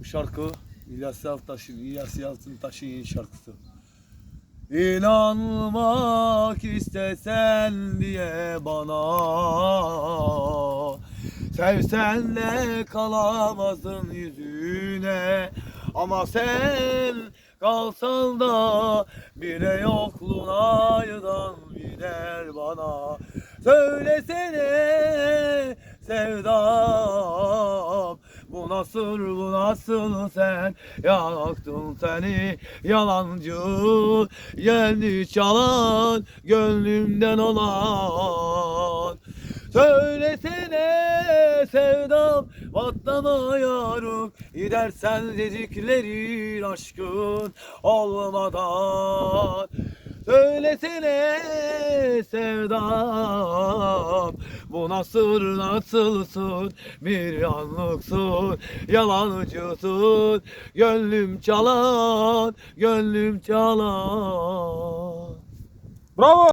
Bu şarkı İlyas Yaltaş'ın, İlyas Yalçıntaş'ın şarkısı. İnanmak istesen diye bana Sevsen de kalamazdın yüzüne. Ama sen kalsan da bire yokluğun aydan gider bana. Söylesene sevdam bu nasıl bu nasıl sen? Yaktın seni yalancı. Geldi çalan gönlümden olan. Söylesene sevdam vattana yarım Gidersen dediklerin aşkın olmadan. Söylesene sevdam Bu nasıl nasılsın? Bir anlıksın Yalancısın. Gönlüm çalan gönlüm çalan. Bravo.